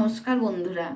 নমস্কার বন্ধুরা।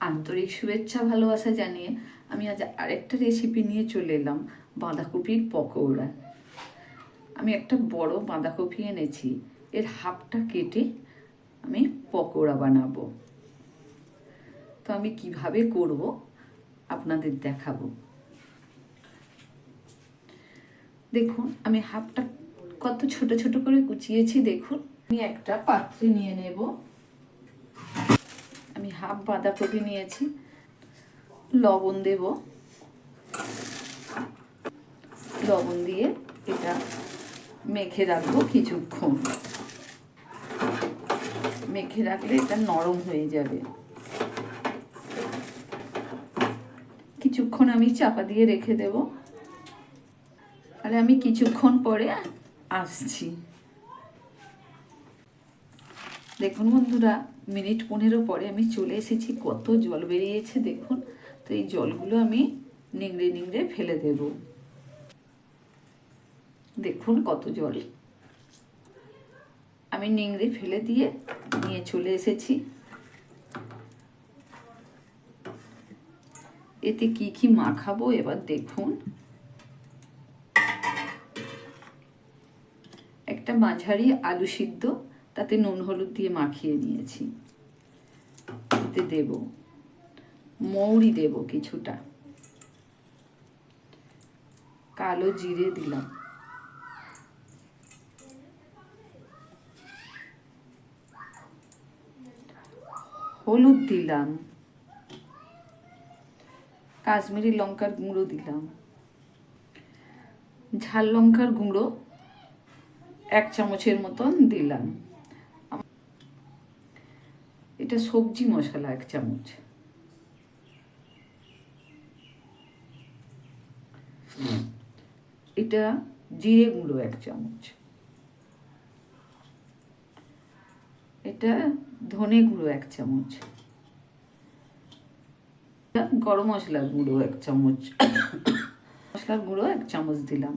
আন্তরিক শুভেচ্ছা, ভালোবাসা জানিয়ে আমি আজ আরেকটা রেসিপি নিয়ে চলে এলাম, বাঁধাকপির পকোড়া। আমি একটা বড় বাঁধাকপি এনেছি, এর হাফটা কেটে আমি পকোড়া বানাবো। তো আমি কীভাবে করব আপনাদের দেখাবো। দেখুন, আমি হাফটা কত ছোট ছোট করে কুচিয়েছি, দেখুন। আমি একটা পাত্রে নিয়ে নেব। আমি হাফ বাঁধাকপি নিয়েছি, লবণ দেব। লবণ দিয়ে এটা মেখে রাখব কিছুক্ষণ। মেখে রাখলে এটা নরম হয়ে যাবে। কিছুক্ষণ আমি চাপা দিয়ে রেখে দেব। তাহলে আমি কিছুক্ষণ পরে আসছি। দেখুন বন্ধুরা, মিনিট পনেরো পরে আমি চলে এসেছি, কত জল বেরিয়েছে দেখুন। তো এই জলগুলো আমি নিংড়ে নিংড়ে ফেলে দেব। দেখুন কত জল। আমি নিংড়ে ফেলে দিয়ে নিয়ে চলে এসেছি। এতে কি কি মাখাবো এবার দেখুন। একটা মাঝারি আলু সিদ্ধ তাতে নুন, হলুদ দিয়ে মাখিয়ে নিয়েছি। এতে দেব, মৌরি দেব কিছুটা। কালো জিরে দিলাম। হলুদ দিলাম। কাশ্মীরি লঙ্কার গুঁড়ো দিলাম। ঝাল লঙ্কার গুঁড়ো এক চামচের মতন দিলাম। এটা সবজি মশলা এক চামচ। এটা জিরে গুঁড়ো এক চামচ। এটা ধনে গুঁড়ো এক চামচ। গরম মশলার গুঁড়ো এক চামচ। মশলার গুঁড়ো এক চামচ দিলাম।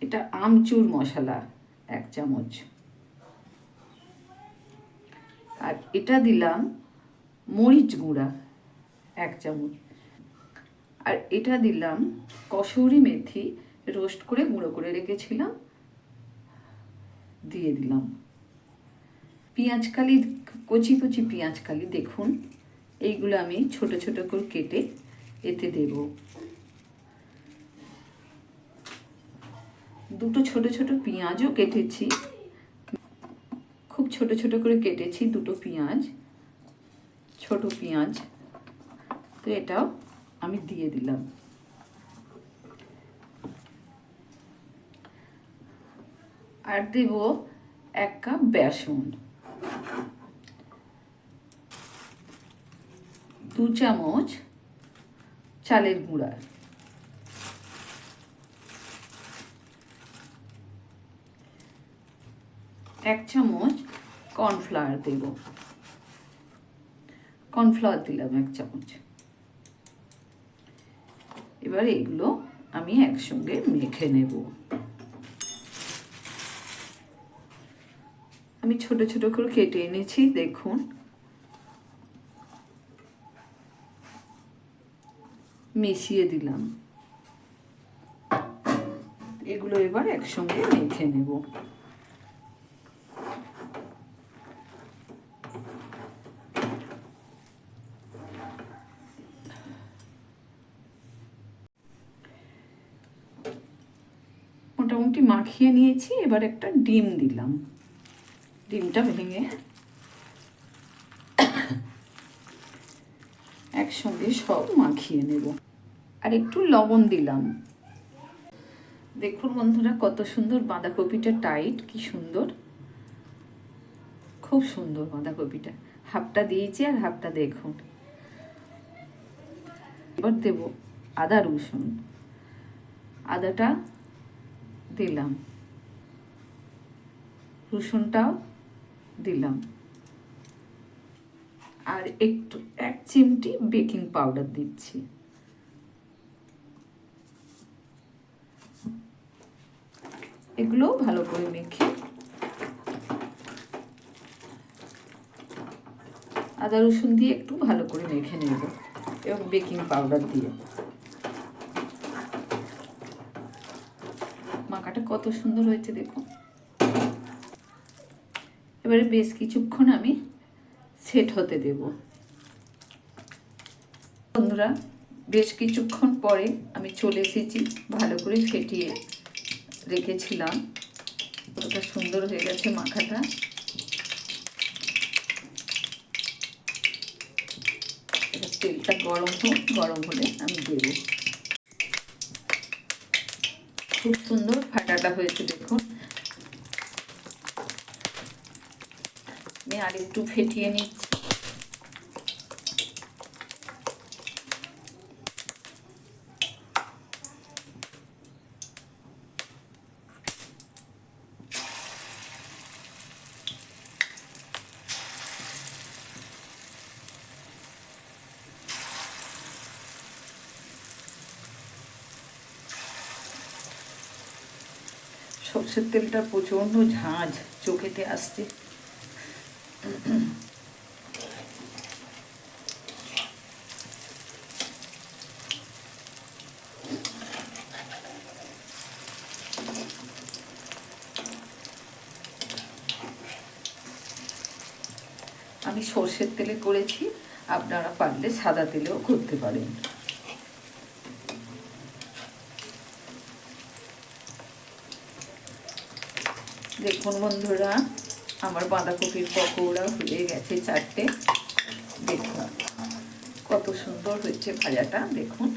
এটা আমচুর মশলা এক চামচ। আর এটা দিলাম মরিচ গুঁড়া, এক চামচ। আর এটা দিলাম কসৌরি মেথি রোস্ট করে গুঁড়ো করে রেখেছিলাম, দিয়ে দিলাম। পেঁয়াজ কালি, কচি কচি পেঁয়াজ কালি দেখুন, এইগুলো আমি ছোট ছোট করে কেটে এতে দেব। দুটো ছোট ছোট পেঁয়াজও কেটেছি। ছোট ছোট করে কেটেছি দুটো পেঁয়াজ, ছোট পেঁয়াজ। তো এটাও আমি দিয়ে দিলাম। আর দেব এক কাপ বেসন। দু চামচ চালের গুঁড়া। এক চামচ কর্নফ্লাওয়ার দেব। কর্নফ্লাওয়ার দিলাম এক চামচ। এবার এগুলো আমি একসঙ্গে মেখে নেব। আমি ছোট ছোট করে কেটে এনেছি, দেখুন। মিশিয়ে দিলাম। এগুলো এবার একসঙ্গে মেখে নেব। মোটামুটি মাখিয়ে নিয়েছি, এবার একটা ডিম দিলাম। ডিমটা ভেঙে একসঙ্গে সব মাখিয়ে নেব। আর একটু লবণ দিলাম। দেখুন বন্ধুরা, কত সুন্দর বাঁধাকপিটা টাইট, কি সুন্দর। খুব সুন্দর বাঁধাকপিটা। হাফটা দিয়েছি আর হাফটা দেখুন। এবার দেব আদা রসুন। আদাটা দিলাম। রসুনটাও দিলাম। আর একটু এক চিমটি বেকিং পাউডার দিচ্ছি। এগুলো ভালো করে মেখে আদা রসুন দিয়ে একটু ভালো করে মেখে নেব এবং বেকিং পাউডার দিয়ে মাখাটা কত সুন্দর হয়েছে দেখুন এবারে বেশ কিছুক্ষণ আমি সেট হতে দেব। বন্ধুরা, বেশ কিছুক্ষণ পরে আমি চলে এসেছি, ভালো করে ফেটিয়ে রেখেছিলাম। কতটা সুন্দর হয়ে গেছে মাখাটা। তেলটা গরম হোক, গরম হলে আমি দেব। খুব সুন্দর ফাটাটা হয়েছে দেখুন। আর একটু ফেটিয়ে নিচ্ছি। সর্ষের তেলটা প্রচণ্ড ঝাঁঝ চোখেতে আসছে। আমি সর্ষের তেলে করেছি, আপনারা পারলে সাদা তেলেও করতে পারেন। দেখুন বন্ধুরা, আমার বাঁধাকপির পকোড়া হয়ে গেছে চারটে। দেখুন, কত সুন্দর হচ্ছে ভাজাটা, দেখুন।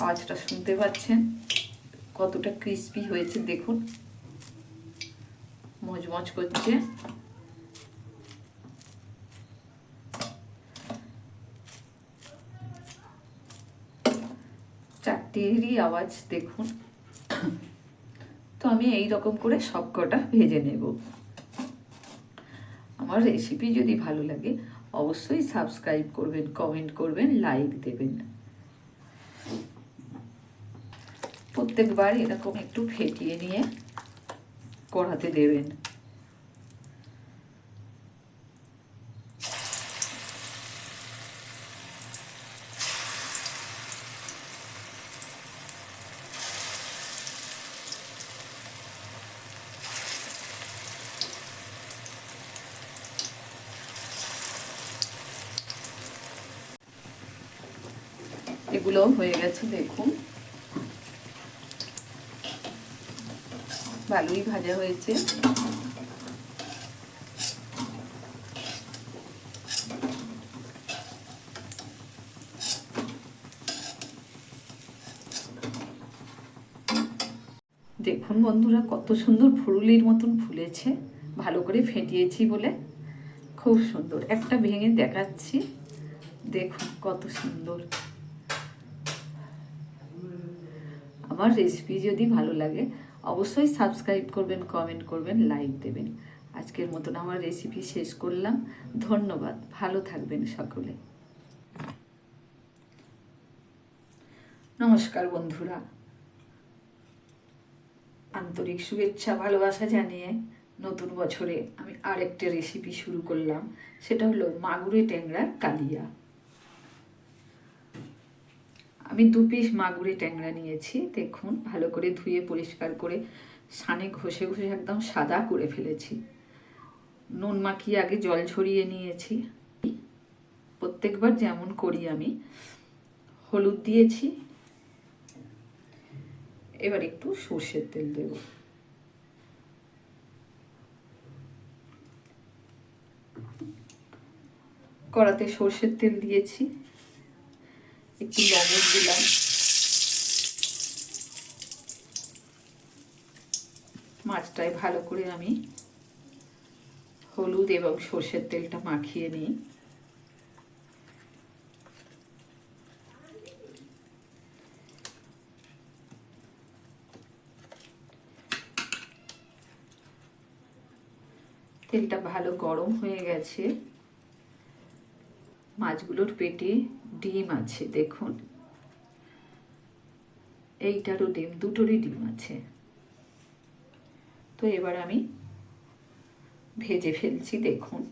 আওয়াজটা শুনতে পাচ্ছেন? কতটা ক্রিস্পি হয়েছে, দেখুন। মজমজ করছে। চারটেরই আওয়াজ দেখুন। তো আমি এই রকম করে সব কটা ভেজে নেব। আমার রেসিপি যদি ভালো লাগে, অবশ্যই সাবস্ক্রাইব করবেন কমেন্ট করবেন লাইক দেবেন। প্রত্যেকবার এরকম একটু ফেটিয়ে নিয়ে কড়াতে দেবেন এগুলো হয়ে গেছে দেখুন ভালোই ভাজা হয়েছে দেখুন বন্ধুরা, কত সুন্দর ফুরুলির মতন ফুলেছে। ভালো করে ফেটিয়েছি বলে। খুব সুন্দর। একটা ভেঙে দেখাচ্ছি। দেখুন কত সুন্দর। আমার রেসিপি যদি ভালো লাগে, অবশ্যই সাবস্ক্রাইব করবেন কমেন্ট করবেন লাইক দেবেন। আজকের মতন আমার রেসিপি শেষ করলাম। ধন্যবাদ। ভালো থাকবেন সকলে। নমস্কার বন্ধুরা। আন্তরিক শুভেচ্ছা, ভালোবাসা জানিয়ে নতুন বছরে আমি আরেকটা রেসিপি শুরু করলাম। সেটা হলো মাগুরে ট্যাংরার কালিয়া। আমি দু পিস মাগুরি ট্যাংরা নিয়েছি, দেখুন, ভালো করে ধুয়ে পরিষ্কার করে সানে ঘষে ঘষে একদম সাদা করে ফেলেছি। নুন মাখিয়ে আগে জল ছড়িয়ে নিয়েছি। প্রত্যেকবার যেমন করি আমি। হলুদ দিয়েছি। এবার একটু সর্ষের তেল দেব। কড়াতে সর্ষের তেল দিয়েছি। একটু লবণ দিলাম। মাছটায় ভালো করে আমি হলুদ এবং সর্ষের তেলটা মাখিয়ে নিই। তেলটা ভালো গরম হয়ে গেছে। মাছগুলোর পেটে ডিম আছে, দেখুন। এইটারও ডিম, দুটোরই ডিম আছে। তো এবার আমি ভেজে ফেলছি, দেখুন।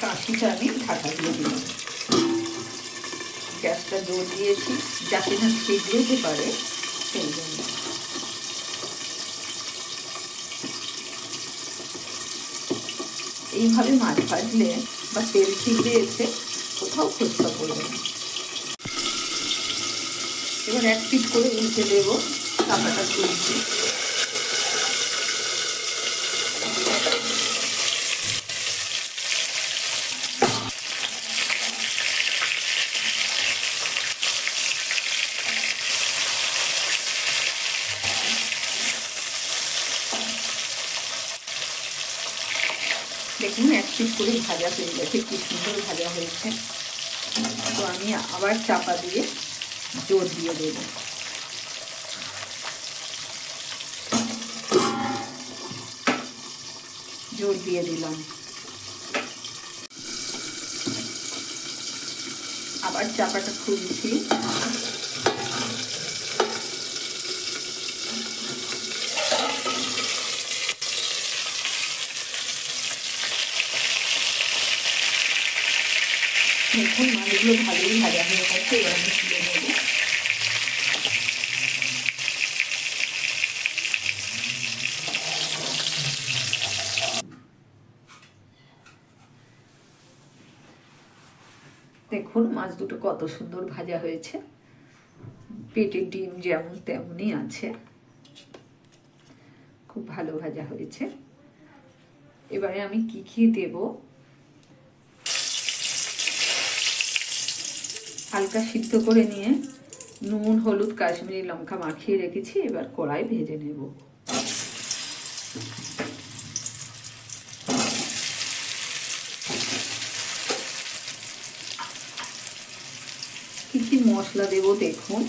কাশিটা আমি ঢাকা দিয়ে দিলাম। গ্যাসটা জোর দিয়েছি, যাতে না সেজে যেতে পারে, সেই জন্য। এইভাবে মাছ ভাজলে বা তেল ছিটে এসে কোথাও পড়বে না। এবার এক পিট করে উল্টে দেবো চাপাটা তুলছি দেখুন এক পিস করে ভাজা হয়ে গেছে কি সুন্দর ভাজা হয়েছে তো আমি আবার চাপা দিয়ে জোর দিয়ে দেব জোর দিয়ে দিলাম আবার চাপাটা খুলছি দেখুন মাছগুলো ভালোই ভাজা হয়ে গেছে, এবার আমি তুলে নেব। দেখুন, মাছ দুটো কত সুন্দর ভাজা হয়েছে। পেটে ডিম যেমন তেমনই আছে। খুব ভালো ভাজা হয়েছে। এবারে আমি কি কি দেবো? হালকা সিদ্ধ করে নিয়ে নুন, হলুদ, কাশ্মীরি লঙ্কা মাখিয়ে রেখেছি, এবার কড়াই ভেজে নেব। কি কি মশলা দেব দেখুন?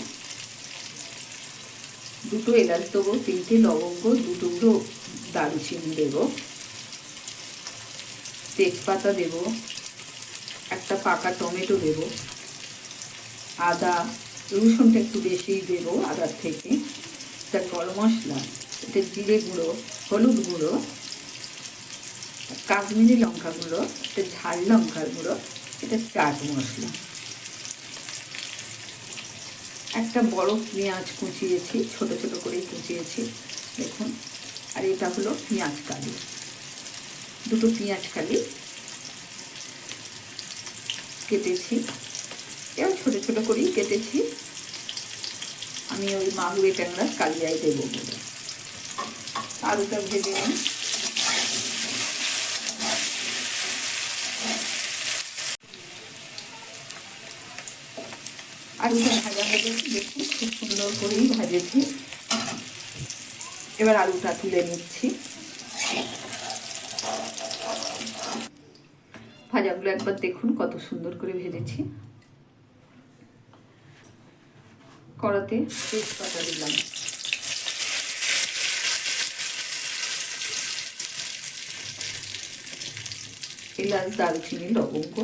দুটো এলাচ দেবো, তিনটে লবঙ্গ, দু টুকরো দারুচিনি দেব। তেজপাতা দেব, একটা পাকা টমেটো দেবো। আদা, রসুনটা একটু বেশি দেবো আদার থেকে। এটা গরম মশলা, এটা জিরে গুঁড়ো, হলুদ গুঁড়ো, কাশ্মীরি লঙ্কা গুঁড়ো এটা ঝাল লঙ্কার গুঁড়ো, এটা চাট মশলা। একটা বড় পেঁয়াজ কুচিয়েছি, ছোট ছোট করেই কুচিয়েছি, দেখুন। আর এটা হলো পেঁয়াজ কালি। দুটো পেঁয়াজ কালি কেটেছি। ছোটো ছোটো করেই কেটেছি। আমি ওই মাগুরে ট্যাংরা কালিয়াই দেবো বলে। আলুটা ভেজে নিই। আলুটা ভাজা হয়ে দেখুন খুব সুন্দর করেই ভাজেছি। এবার আলুটা তুলে নিচ্ছি। ভাজাগুলো একবার দেখুন কত সুন্দর করে ভেজেছি। কড়াতে তেজপাতা দিলাম। এলাচ, দারুচিনি, লবঙ্গ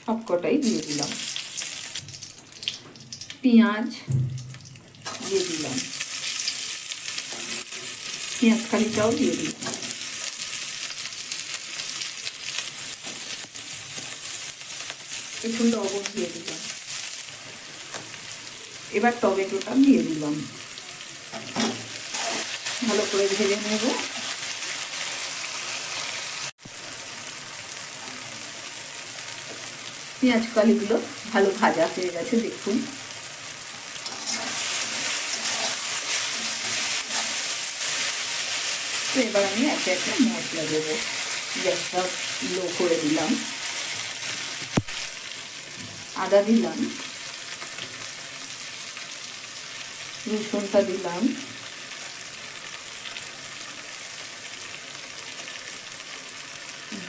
সব কটাই দিয়ে দিলাম। পেঁয়াজ দিয়ে দিলাম। পেঁয়াজ কালিটাও দিয়ে দিলাম। একটু লবণ দিয়ে দিলাম। এবার টমেটোটা দিয়ে দিলাম। ভালো করে ভেজে নেব। পেঁয়াজ কালিগুলো ভালো ভাজা হয়ে গেছে, দেখুন। তো এবার আমি একটা একটা মশলা দেবো। গ্যাসটা লো করে দিলাম। আদা দিলাম। রসুনটা দিলাম।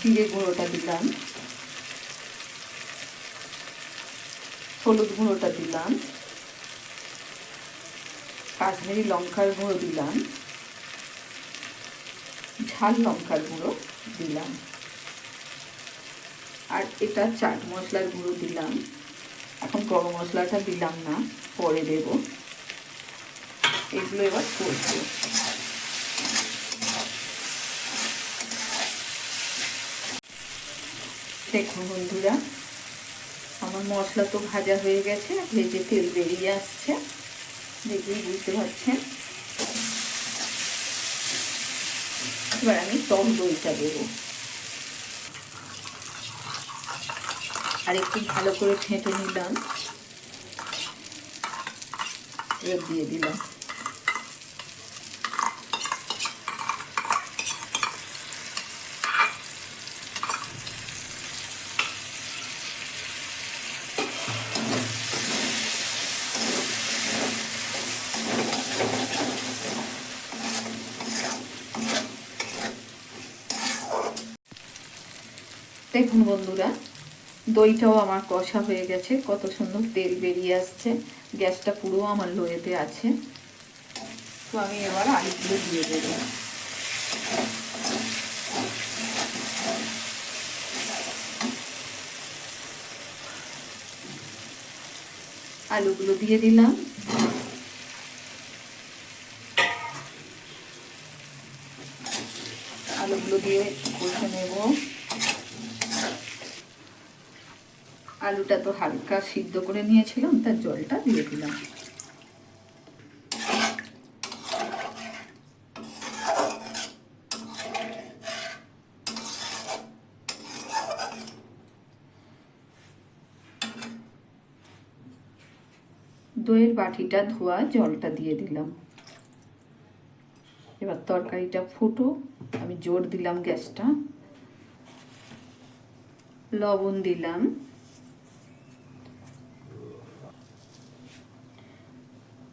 জিরে গুঁড়োটা দিলাম। হলুদ গুঁড়োটা দিলাম। কাশ্মীরি লঙ্কার গুঁড়ো দিলাম। ঝাল লঙ্কার গুঁড়ো দিলাম। আর এটা চাট মশলার গুঁড়ো দিলাম। এখন গরম মশলাটা দিলাম না, পরে দেব। এগুলো এবার করব দেখুন বন্ধুরা, আমার মশলা তো ভাজা হয়ে গেছে ভেজে তেল বেরিয়ে আসছে। দেখেই বুঝতে পারছেন। এবার আমি টক দইটা দেবো। আর একটু ভালো করে ফেটে নিলাম। দিয়ে দিলাম। দেখুন বন্ধুরা, দইটাও আমার কষা হয়ে গেছে, কত সুন্দর তেল বেরিয়ে আসছে, গ্যাসটা পুরো আমার লোয়েতে আছে। তো আমি এবার আলুগুলো দিয়ে দেব। আলুগুলো দিয়ে দিলাম। আলুগুলো দিয়ে কষে নেব। আলুটা তো হালকা সিদ্ধ করে নিয়েছিলাম, তার জলটা দিয়ে দিলাম। দইয়ের বাটিটা ধোয়া, জলটা দিয়ে দিলাম। এবার তরকারিটা ফুটো, আমি জোর দিলাম গ্যাসটা। লবণ দিলাম।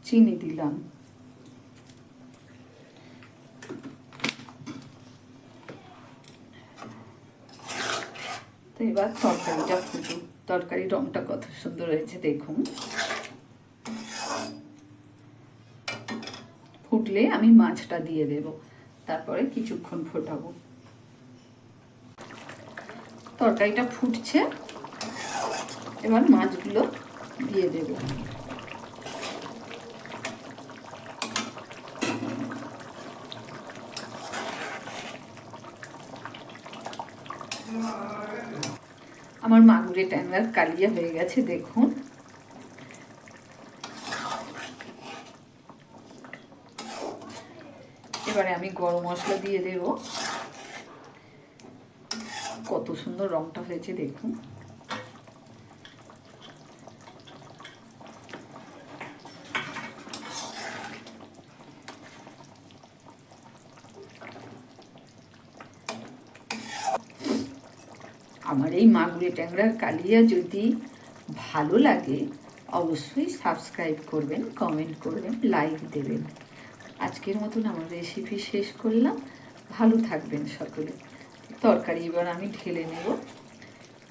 চিনি দিলাম। তো এবার তরকারিটা ফুটুক তরকারির রংটা কত সুন্দর হয়েছে দেখুন। ফুটলে আমি মাছটা দিয়ে দেব, তারপরে কিছুক্ষণ ফোটাবো। তরকারিটা ফুটছে, এবার মাছগুলো দিয়ে দেবো। আমার মাগুরে ট্যাংরার কালিয়া হয়ে গেছে, দেখুন। এবারে আমি গরম মশলা দিয়ে দেব। কত সুন্দর রংটা হয়েছে, দেখুন। আমার এই মাগুরে ট্যাংরার কালিয়া যদি ভালো লাগে, অবশ্যই সাবস্ক্রাইব করবেন কমেন্ট করবেন লাইক দেবেন। আজকের মতন আমার রেসিপি শেষ করলাম। ভালো থাকবেন সকলে। তরকারি এবার আমি ঢেলে নেব।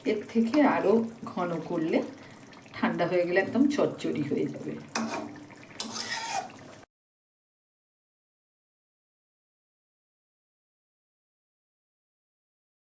এর থেকে আরও ঘন করলে ঠান্ডা হয়ে গেলে একদম চচ্চড়ি হয়ে যাবে।